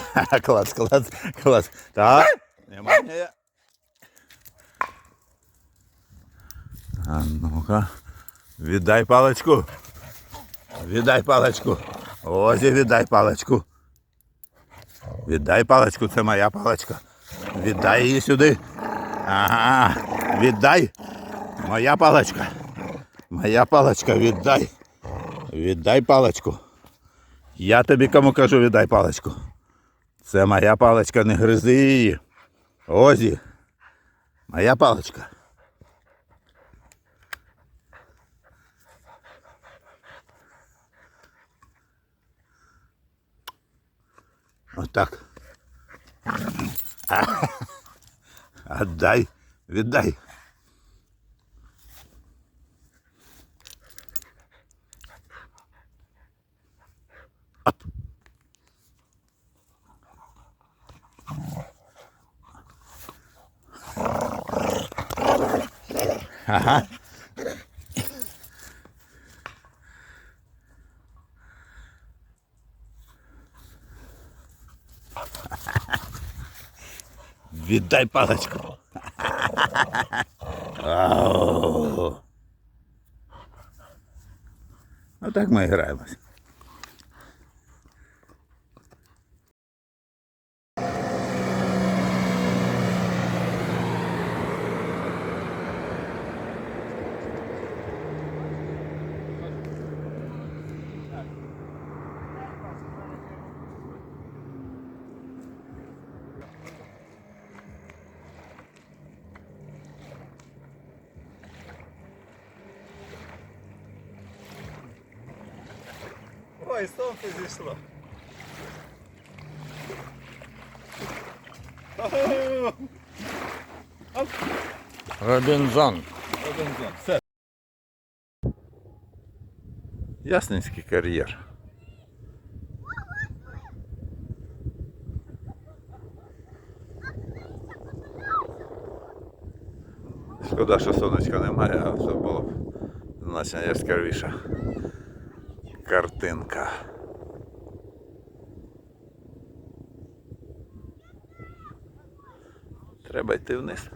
клас, клас, клас. Так, нема ні. А ну-ка. Віддай паличку. Віддай паличку. Озі, віддай паличку. Віддай паличку, це моя паличка. Віддай її сюди. Ага. Віддай. Моя паличка. Моя паличка, віддай. Віддай паличку. Я тобі кому кажу, віддай паличку. Це моя паличка, не гризи її. Озі. Моя паличка. Отак. Отдай, віддай. Ага. Віддай паличку. Ау. Отак ми і граємось. Ой, сонце зійшло. Робінзон. Робінзон. Все. Ясницький кар'єр. Шкода, що сонечка немає, а це було б значно яскравіша картинка. Треба йти вниз.